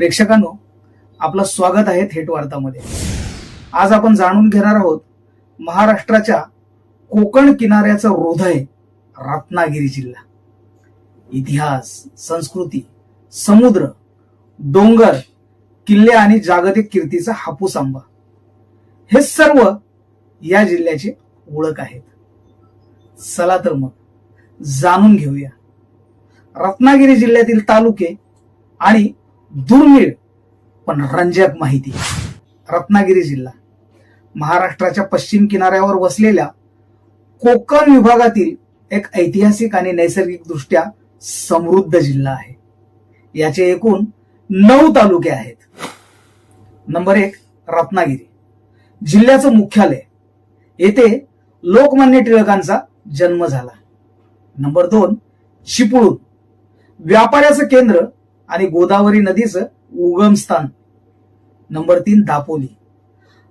प्रेक्षकांनो आपलं स्वागत आहे थेट वार्तामध्ये. आज आपण जाणून घेणार आहोत महाराष्ट्राच्या कोकण किनाऱ्याचं हृदय रत्नागिरी जिल्हा. इतिहास संस्कृती समुद्र डोंगर किल्ले आणि जागतिक कीर्तीचा हापूस आंबा. हे सर्व या जिल्ह्याची ओळख आहेत. चला तर मग जाणून घेऊया. रत्नागिरी जिल्ह्यातील तालुके आणि दुर्मिळ पण रंजक माहिती. रत्नागिरी जिल्हा. महाराष्ट्राच्या पश्चिम किनाऱ्यावर वसलेल्या कोकण विभागातील एक ऐतिहासिक आणि नैसर्गिक दृष्ट्या समृद्ध जिल्हा आहे. याचे एकूण नऊ तालुके आहेत. नंबर एक रत्नागिरी. जिल्ह्याचं मुख्यालय. येथे लोकमान्य टिळकांचा जन्म झाला. नंबर दोन चिपळूण. व्यापाऱ्याचं केंद्र आणि गोदावरी नदीचं उगमस्थान नंबर तीन दापोली.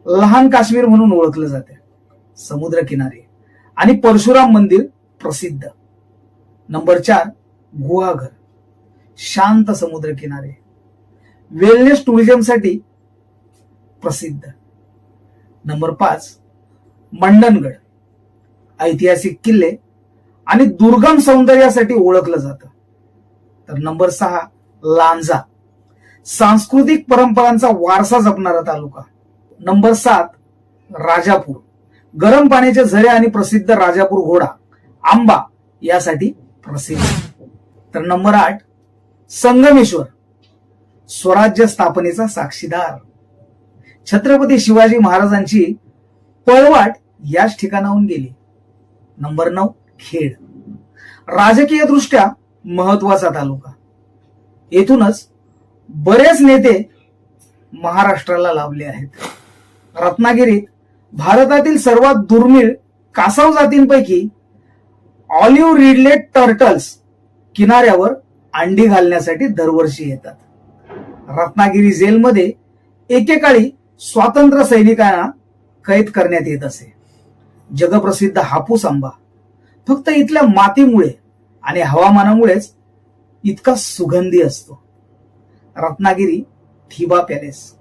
लहान काश्मीर म्हणून ओळखलं जाते. समुद्र किनारे आणि परशुराम मंदिर प्रसिद्ध. नंबर चार गुहाघर शांत समुद्र किनारे वेलनेस टुरिझमसाठी प्रसिद्ध. नंबर पाच मंडणगड ऐतिहासिक किल्ले आणि दुर्गम सौंदर्यासाठी ओळखलं जातं. तर नंबर सहा लांजा. सांस्कृतिक परंपरांचा वारसा जपणारा तालुका. नंबर सात राजापूर. गरम पाण्याचे झरे आणि प्रसिद्ध राजापूर घोडा आंबा यासाठी प्रसिद्ध. तर नंबर आठ संगमेश्वर. स्वराज्य स्थापनेचा साक्षीदार. छत्रपती शिवाजी महाराजांची पळवाट याच ठिकाणाहून गेली. नंबर नऊ खेड. राजकीय दृष्ट्या महत्त्वाचा तालुका. येथूनच बरेच नेते महाराष्ट्राला लाभले आहेत. रत्नागिरीत भारतातील सर्वात दुर्मिळ कासव जातींपैकी ऑलिव्ह रिडलेट टर्टल्स किनाऱ्यावर अंडी घालण्यासाठी दरवर्षी येतात. रत्नागिरी जेलमध्ये एकेकाळी स्वातंत्र्य सैनिकांना कैद करण्यात येत असे. जगप्रसिद्ध हापूस आंबा फक्त इथल्या मातीमुळे आणि हवामानामुळेच इतका सुगंधी असतो. रत्नागिरी थिबा पॅलेस.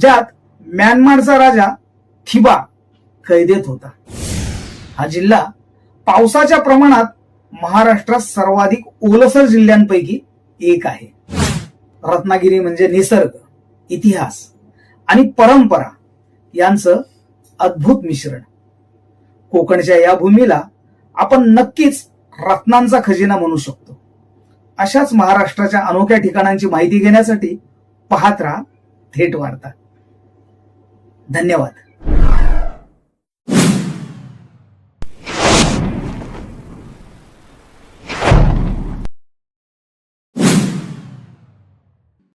ज्यात म्यानमारचा राजा थिबा कैदेत होता. हा जिल्हा पावसाच्या प्रमाणात महाराष्ट्रात सर्वाधिक ओलसर जिल्ह्यांपैकी एक आहे. रत्नागिरी म्हणजे निसर्ग इतिहास आणि परंपरा यांचं अद्भुत मिश्रण. कोकणच्या या भूमीला आपण नक्कीच रत्नांचा खजिना म्हणू शकतो. अशाच महाराष्ट्राच्या अनोख्या ठिकाणांची माहिती घेण्यासाठी पाहत राहा. थेट वार्ता. धन्यवाद.